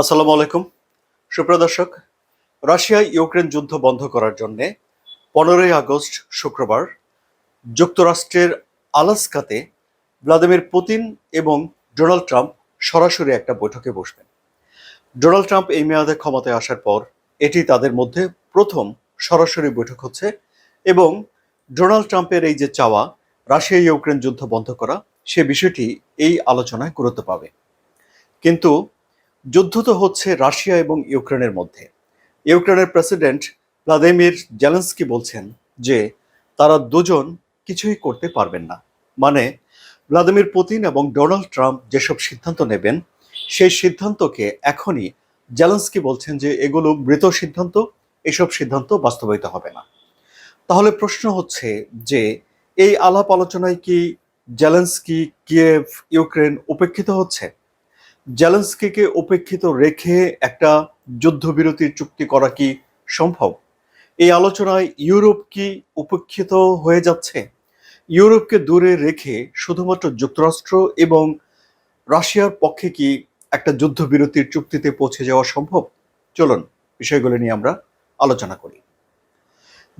আসসালামু আলাইকুম। সুপ্রিয় দর্শক রাশিয়া ইউক্রেন যুদ্ধ বন্ধ করার জন্য পনেরোই আগস্ট শুক্রবার যুক্তরাষ্ট্রের আলাস্কাতে ভ্লাদিমির পুতিন এবং ডোনাল্ড ট্রাম্প সরাসরি একটা বৈঠকে বসবেন। ডোনাল্ড ট্রাম্প এই মেয়াদে ক্ষমতায় আসার পর এটি তাদের মধ্যে প্রথম সরাসরি বৈঠক হচ্ছে এবং ডোনাল্ড ট্রাম্পের এই যে চাওয়া রাশিয়া ইউক্রেন যুদ্ধ বন্ধ করা, সে বিষয়টি এই আলোচনায় গুরুত্ব পাবে। কিন্তু যুদ্ধ তো হচ্ছে রাশিয়া এবং ইউক্রেনের মধ্যে। ইউক্রেনের প্রেসিডেন্ট ভ্লাদিমির জেলেন্সকি বলছেন যে, তারা দুজন কিছুই করতে পারবেন না। মানে ভ্লাদিমির পুতিন এবং ডোনাল্ড ট্রাম্প যেসব সিদ্ধান্ত নেবেন, সেই সিদ্ধান্তকে এখনই জেলেন্সকি বলছেন যে, এগুলো মৃত সিদ্ধান্ত, এসব সিদ্ধান্ত বাস্তবায়িত হবে না। তাহলে প্রশ্ন হচ্ছে যে, এই আলাপ আলোচনায় কি জেলেন্সকি কিয়েভ ইউক্রেন উপেক্ষিত হচ্ছে? জেলেন্সকিকে উপেক্ষিত রেখে একটা যুদ্ধবিরতির চুক্তি করা কি সম্ভব? এই আলোচনায় ইউরোপ কি উপেক্ষিত হয়ে যাচ্ছে? ইউরোপকে দূরে রেখে শুধুমাত্র যুক্তরাষ্ট্র এবং রাশিয়ার পক্ষে কি একটা যুদ্ধবিরতির চুক্তিতে পৌঁছে যাওয়া সম্ভব? চলুন, বিষয়গুলো নিয়ে আমরা আলোচনা করি।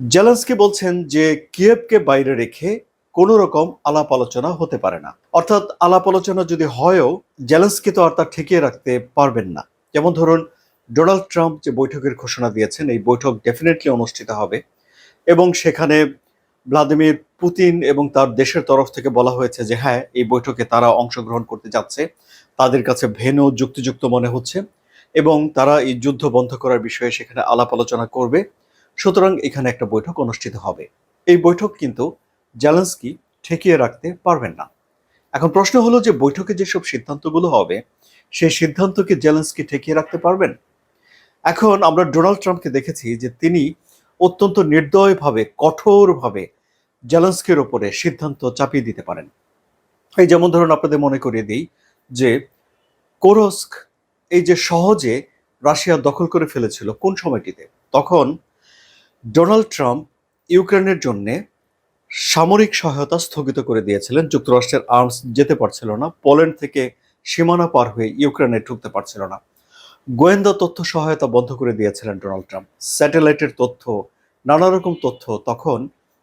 জেলেন্সকি বলছেন যে কিয়েভকে বাইরে রেখে কোনো রকম আলাপ আলোচনা হতে পারে না। অর্থাৎ আলাপ আলোচনা যদি হয়ও, জেলেন্সকি তো আর তা ঠেকিয়ে রাখতে পারবেন না। যেমন ধরুন, ডোনাল্ড ট্রাম্প যে বৈঠকের ঘোষণা দিয়েছেন, এই বৈঠক ডেফিনেটলি অনুষ্ঠিত হবে এবং সেখানে ভ্লাদিমির পুতিন এবং তার দেশের তরফ থেকে বলা হয়েছে যে হ্যাঁ এই বৈঠকে তারা অংশগ্রহণ করতে যাচ্ছে। তাদের কাছে ভেনও যুক্তিযুক্ত মনে হচ্ছে এবং তারা এই যুদ্ধ বন্ধ করার বিষয়ে সেখানে আলাপ আলোচনা করবে। সুতরাং এখানে একটা বৈঠক অনুষ্ঠিত হবে। এই বৈঠক কিন্তু জেলেন্সকি ঠেকিয়ে রাখতে পারবেন না। এখন প্রশ্ন হলো যে বৈঠকে যেসব সিদ্ধান্তগুলো হবে, সেই সিদ্ধান্তকে জেলেন্সকি ঠেকিয়ে রাখতে পারবেন? এখন আমরা ডোনাল্ড ট্রাম্পকে দেখেছি যে তিনি অত্যন্ত নির্দয়ভাবে, কঠোরভাবে জেলেন্সকির ওপরে সিদ্ধান্ত চাপিয়ে দিতে পারেন। এই যেমন ধরুন আপনাদের মনে করিয়ে দিই যে কোরস্ক এই যে সহজে রাশিয়া দখল করে ফেলেছিল কোন সময়টিতে? তখন ডোনাল্ড ট্রাম্প ইউক্রেনের জন্যে সামরিক সহায়তা স্থগিত করে দিয়েছিলেন। যুক্তরাষ্ট্রের আর্মস যেতে পারছিল না। পোল্যান্ড থেকে সীমানা পার হয়ে ইউক্রেনে ঢুকতে পারছিল না। গোয়েন্দা তথ্য সহায়তা বন্ধ করে দিয়েছিলেন ডোনাল্ড ট্রাম্প। স্যাটেলাইটের তথ্য নানা রকম তথ্য তখন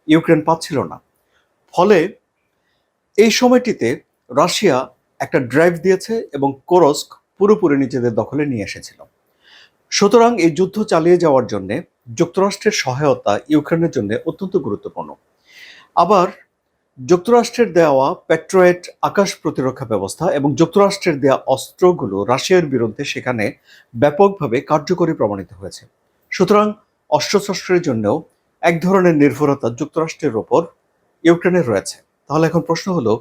ইউক্রেন পাচ্ছিল না। ফলে এই সময়টিতে রাশিয়া একটা ড্রাইভ দিয়েছে এবং কোরস্ক পুরোপুরি নিজেদের দখলে নিয়ে এসেছিল। সুতরাং এই যুদ্ধ চালিয়ে যাওয়ার জন্য যুক্তরাষ্ট্রের সহায়তা ইউক্রেনের জন্য অত্যন্ত গুরুত্বপূর্ণ। আবার যুক্তরাষ্ট্রের দেওয়া পেট্রোয়েট আকাশ প্রতিরক্ষা ব্যবস্থা এবং যুক্তরাষ্ট্রের দেওয়া অস্ত্রগুলো রাশিয়ার বিরুদ্ধে সেখানে ব্যাপকভাবে কার্যকরী প্রমাণিত হয়েছে। সুতরাং অস্ত্রশস্ত্রের জন্যও এক ধরনের নির্ভরতা যুক্তরাষ্ট্রের ওপর ইউক্রেনের রয়েছে। তাহলে এখন প্রশ্ন হলো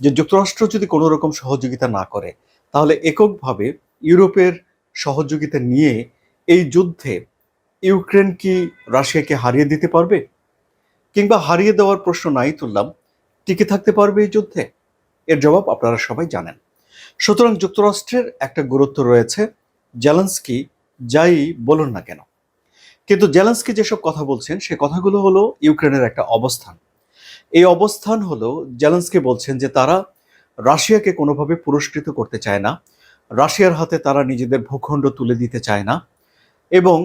যে যুক্তরাষ্ট্র যদি কোনো রকম সহযোগিতা না করে, তাহলে এককভাবে ইউরোপের সহযোগিতা নিয়ে এই যুদ্ধে ইউক্রেন কি রাশিয়াকে হারিয়ে দিতে পারবে? কিংবা হারিয়ে দেওয়ার প্রশ্ন নাই তুললাম, টিকে থাকতে পারবে এই যুদ্ধে? এর জবাব আপনারা সবাই জানেন। সুতরাং যুক্তরাষ্ট্রের একটা গুরুত্ব রয়েছে, জেলেন্সকি, যাই বলুন না কেন। কিন্তু জেলেন্সকি যেসব কথা বলছেন, সে কথাগুলো হলো ইউক্রেনের একটা অবস্থান। এই অবস্থান হলো, জেলেন্সকি বলছেন যে তারা রাশিয়াকে কোনোভাবে পুরস্কৃত করতে চায় না, রাশিয়ার হাতে তারা নিজেদের ভূখণ্ড তুলে দিতে চায় না, এবং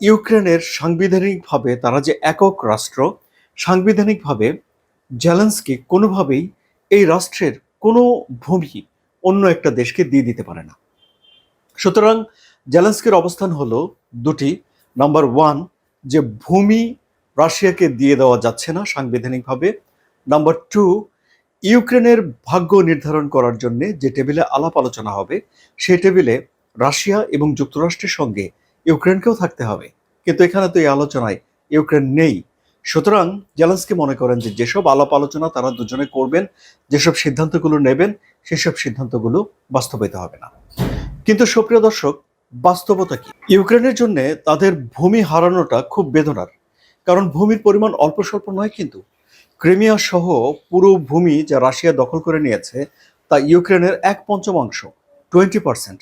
ইউক্রেনের সাংবিধানিকভাবে তারা যে একক রাষ্ট্র, সাংবিধানিকভাবে জেলেন্সকি কোনোভাবেই এই রাষ্ট্রের কোনো ভূমি অন্য একটা দেশকে দিয়ে দিতে পারে না। সুতরাং জেলেন্সকির অবস্থান হলো দুটি। নাম্বার ওয়ান, যে ভূমি রাশিয়াকে দিয়ে দেওয়া যাচ্ছে না সাংবিধানিকভাবে। নাম্বার টু, ইউক্রেনের ভাগ্য নির্ধারণ করার জন্য যে টেবিলে আলাপ আলোচনা হবে সেই টেবিলে রাশিয়া এবং যুক্তরাষ্ট্রের সঙ্গে ইউক্রেনকেও থাকতে হবে। কিন্তু এখানে তো এই আলোচনায় ইউক্রেন নেই। সুতরাং জেলেন্সকি মনে করেন যে যেসব আলাপ আলোচনা তারা দুজনে করবেন, যেসব সিদ্ধান্তগুলো নেবেন, সেসব সিদ্ধান্তগুলো বাস্তবায়িত হবে না। কিন্তু সুপ্রিয় দর্শক, বাস্তবতা কি? ইউক্রেনের জন্য তাদের ভূমি হারানোটা খুব বেদনার। কারণ ভূমির পরিমাণ অল্প স্বল্প নয় কিন্তু। ক্রিমিয়া সহ পুরো ভূমি যা রাশিয়া দখল করে নিয়েছে, তা ইউক্রেনের এক পঞ্চমাংশ টোয়েন্টি পার্সেন্ট।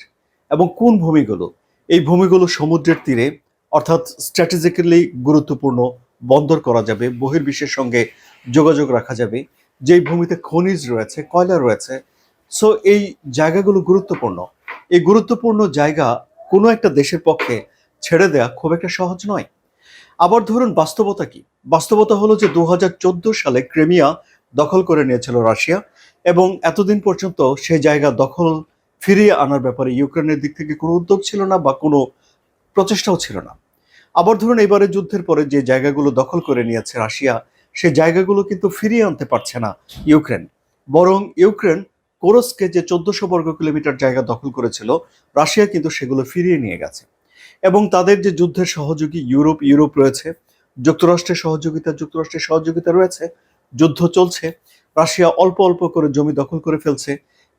এবং কোন ভূমিগুলো? এই ভূমিগুলো সমুদ্রের তীরে, অর্থাৎ স্ট্র্যাটেজিক্যালি গুরুত্বপূর্ণ বন্দর করা যাবে, বহির্বিশ্বের সঙ্গে যোগাযোগ রাখা যাবে, যেই ভূমিতে খনিজ রয়েছে, কয়লা রয়েছে। সো এই জায়গাগুলো গুরুত্বপূর্ণ। এই গুরুত্বপূর্ণ জায়গা কোনো একটা দেশের পক্ষে ছেড়ে দেওয়া খুব একটা সহজ নয়। আবার ধরুন, বাস্তবতা কি? বাস্তবতা হলো যে দু হাজার চোদ্দ সালে ক্রেমিয়া দখল করে নিয়েছিল রাশিয়া এবং এতদিন পর্যন্ত সেই জায়গা দখল ফিরিয়ে আনার ব্যাপারে ইউক্রেনের দিক থেকে কোনো উদ্যোগ ছিল না বা কোনো প্রচেষ্টাও ছিল না। আবার ধরুন এবারে যুদ্ধের পরে যে জায়গাগুলো দখল করে নিয়েছে রাশিয়া সেই জায়গাগুলো কিন্তু ফিরিয়ে আনতে পারছে না ইউক্রেন। বরং ইউক্রেন কোরসকে যে চোদ্দশো বর্গ কিলোমিটার জায়গা দখল করেছিল, রাশিয়া কিন্তু সেগুলো ফিরিয়ে নিয়ে গেছে। এবং তাদের যে যুদ্ধের সহযোগী ইউরোপ ইউরোপ রয়েছে, যুক্তরাষ্ট্রের সহযোগিতা যুক্তরাষ্ট্রের সহযোগিতা রয়েছে, যুদ্ধ চলছে, রাশিয়া অল্প অল্প করে জমি দখল করে ফেলছে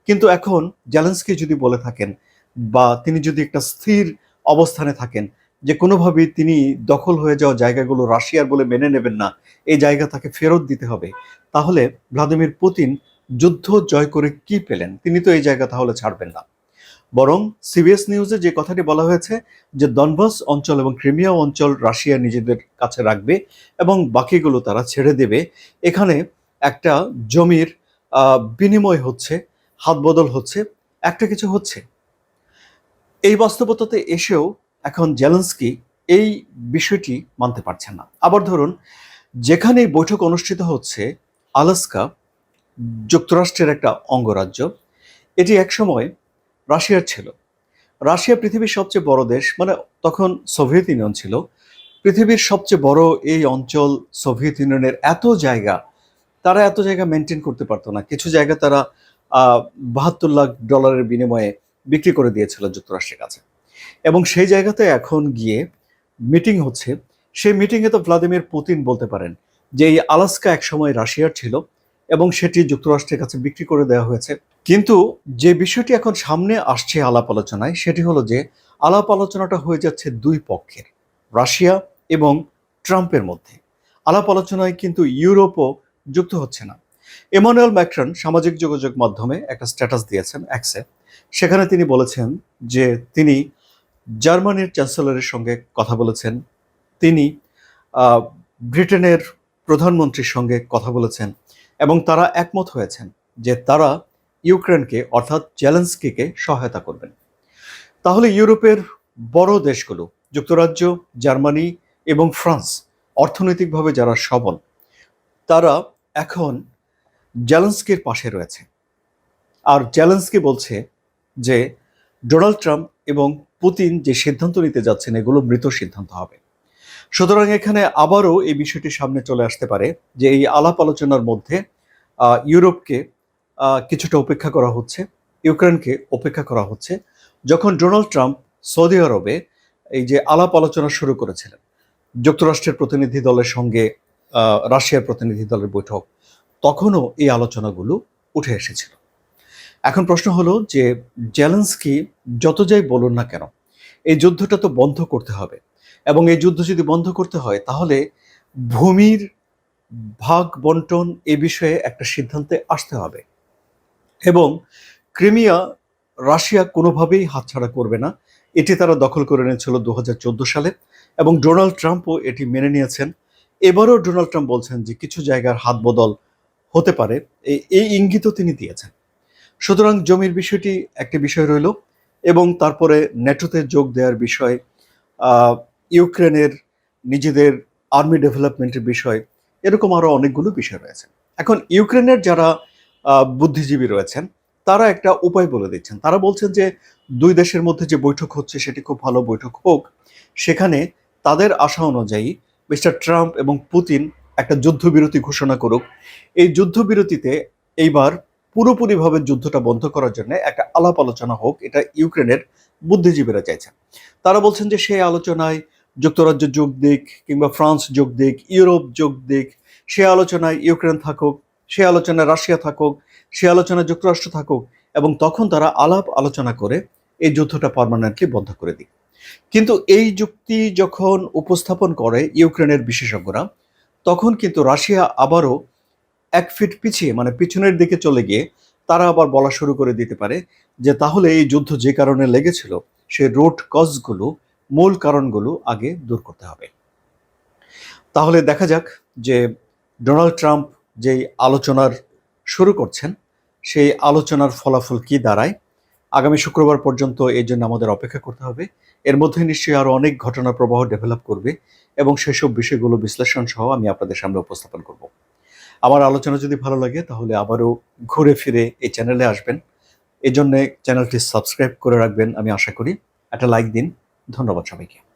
কিন্তু এখন জ্যালেন্সকি যদি বলে থাকেন বা তিনি যদি একটা স্থির অবস্থানে থাকেন যে কোনোভাবেই তিনি দখল হয়ে যাওয়া জায়গাগুলো রাশিয়ার বলে মেনে নেবেন না, এই জায়গা তাকে ফেরত দিতে হবে, তাহলে ভ্লাদিমির পুতিন যুদ্ধ জয় করে কি পেলেন? তিনি তো এই জায়গা তাহলে ছাড়বেন না। বরং সিবিএস নিউজে যে কথাটি বলা হয়েছে যে দনবাস অঞ্চল এবং ক্রিমিয়া অঞ্চল রাশিয়া নিজেদের কাছে রাখবে এবং বাকিগুলো তারা ছেড়ে দেবে, এখানে একটা জমির বিনিময় হচ্ছে হাত বদল হচ্ছে, একটা কিছু হচ্ছে। এই বাস্তবতাতে এসেও এখন জেলেন্সকি এই বিষয়টি মানতে পারছেন না। আবার ধরুন, যেখানে বৈঠক অনুষ্ঠিত হচ্ছে, আলাস্কা যুক্তরাষ্ট্রের একটা অঙ্গরাজ্য, এটি একসময় রাশিয়ার ছিল। রাশিয়া পৃথিবীর সবচেয়ে বড় দেশ মানে তখন সোভিয়েত ইউনিয়ন ছিল। পৃথিবীর সবচেয়ে বড় এই অঞ্চল সোভিয়েত ইউনিয়নের এত জায়গা, তারা এত জায়গা মেনটেন করতে পারতো না। কিছু জায়গা তারা বাহাত্তর লাখ ডলারের বিনিময়ে বিক্রি করে দিয়েছিল যুক্তরাষ্ট্রের কাছে। এবং সেই জায়গাতে এখন গিয়ে মিটিং হচ্ছে। সেই মিটিংয়ে তো ভ্লাদিমির পুতিন বলতে পারেন যে, এই আলাস্কা একসময় রাশিয়ার ছিল এবং সেটি যুক্তরাষ্ট্রের কাছে বিক্রি করে দেওয়া হয়েছে। কিন্তু যে বিষয়টি এখন সামনে আসছে আলাপ আলোচনায়, সেটি হলো যে, আলাপ আলোচনাটা হয়ে যাচ্ছে দুই পক্ষের, রাশিয়া এবং ট্রাম্পের মধ্যে। আলাপ আলোচনায় কিন্তু ইউরোপও যুক্ত হচ্ছে না। এমানুয়েল ম্যাক্রন সামাজিক যোগাযোগ মাধ্যমে একটা স্ট্যাটাস দিয়েছেন অ্যাক্সে। সেখানে তিনি বলেছেন যে তিনি জার্মানির চ্যান্সেলরের সঙ্গে কথা বলেছেন। তিনি ব্রিটেনের প্রধানমন্ত্রীর সঙ্গে কথা বলেছেন এবং তারা একমত হয়েছেন যে তারা ইউক্রেনকে অর্থাৎ জেলেন্সকিকে সহায়তা করবেন। তাহলে ইউরোপের বড় দেশগুলো, যুক্তরাজ্য, জার্মানি এবং ফ্রান্স অর্থনৈতিকভাবে যারা সবল, তারা এখন জেলেন্সকির পাশে রয়েছে। আর জেলেন্সকি বলছে যে ডোনাল্ড ট্রাম্প এবং পুতিন যে সিদ্ধান্ত নিতে যাচ্ছেন, এগুলো মৃত সিদ্ধান্ত হবে। সুতরাং এখানে আবারও এই বিষয়টি সামনে চলে আসতে পারে যে এই আলাপ আলোচনার মধ্যে ইউরোপকে কিছুটা উপেক্ষা করা হচ্ছে, ইউক্রেনকে উপেক্ষা করা হচ্ছে, যখন ডোনাল্ড ট্রাম্প সৌদি আরবে এই যে আলাপ আলোচনা শুরু করেছিলেন, যুক্তরাষ্ট্রের প্রতিনিধি দলের সঙ্গে রাশিয়ার প্রতিনিধি দলের বৈঠক তখনও এই আলোচনাগুলো উঠে এসেছিল। এখন প্রশ্ন হলো যে জেলেন্সকি যত যাই বলুন না কেন, এই যুদ্ধটা তো বন্ধ করতে হবে এবং এই যুদ্ধ যদি বন্ধ করতে হয়, তাহলে ভূমির ভাগ বন্টন এ বিষয়ে একটা সিদ্ধান্তে আসতে হবে এবং ক্রিমিয়া রাশিয়া কোনোভাবেই হাতছাড়া করবে না। এটি তারা দখল করে নিয়েছিল দু হাজার চোদ্দ সালে এবং ডোনাল্ড ট্রাম্পও এটি মেনে নিয়েছেন। এবারও ডোনাল্ড ট্রাম্প বলছেন যে কিছু জায়গার হাত বদল হতে পারে এই- ইঙ্গিতও তিনি দিয়েছেন। সুতরাং জমির বিষয়টি একটি বিষয় রইল এবং তারপরে ন্যাটোতে যোগ দেওয়ার বিষয় ইউক্রেনের নিজেদের আর্মি ডেভেলপমেন্টের বিষয়, এরকম আরও অনেকগুলো বিষয় রয়েছে। এখন ইউক্রেনের যারা বুদ্ধিজীবী রয়েছেন, তারা একটা উপায় বলে দিচ্ছেন। তারা বলছেন যে দুই দেশের মধ্যে যে বৈঠক হচ্ছে সেটি খুব ভালো বৈঠক হোক, সেখানে তাদের আশা অনুযায়ী মিস্টার ট্রাম্প এবং পুতিন একটা যুদ্ধবিরতি ঘোষণা করুক। এই যুদ্ধবিরতিতে এইবার পুরোপুরিভাবে যুদ্ধটা বন্ধ করার জন্য একটা আলাপ আলোচনা হোক, এটা ইউক্রেনের বুদ্ধিজীবীরা চাইছেন। তারা বলছেন যে সেই আলোচনায় যুক্তরাজ্য যোগ দিক কিংবা ফ্রান্স যোগ দিক, ইউরোপ যোগ দিক, সে আলোচনায় ইউক্রেন থাকুক, সে আলোচনায় রাশিয়া থাকুক, সে আলোচনায় যুক্তরাষ্ট্র থাকুক এবং তখন তারা আলাপ আলোচনা করে এই যুদ্ধটা পার্মানেন্টলি বন্ধ করে দিক। কিন্তু এই যুক্তি যখন উপস্থাপন করে ইউক্রেনের বিশেষজ্ঞরা তখন কিন্তু রাশিয়া আবারও এক ফিট পিছিয়ে মানে পিছনের দিকে চলে গিয়ে তারা আবার বলা শুরু করে দিতে পারে যে তাহলে এই যুদ্ধ যে কারণে লেগেছিল, সে রুট কজগুলো মূল কারণগুলো আগে দূর করতে হবে। তাহলে দেখা যাক যে ডোনাল্ড ট্রাম্প যেই আলোচনার শুরু করছেন, সেই আলোচনার ফলাফল কি দাঁড়ায়, আগামী শুক্রবার পর্যন্ত এই জন্য আমাদের অপেক্ষা করতে হবে। এর মধ্যে নিশ্চয়ই আরও অনেক ঘটনা প্রবাহ ডেভেলপ করবে। এবং সেসব বিষয়গুলো বিশ্লেষণ সহ আমি আপনাদের সামনে উপস্থাপন করব। আমার আলোচনা যদি ভালো লাগে, তাহলে আবারও ঘুরে ফিরে এই চ্যানেলে আসবেন। এজন্য চ্যানেলটি সাবস্ক্রাইব করে রাখবেন, আমি আশা করি। একটা লাইক দিন। ধন্যবাদ সবাইকে।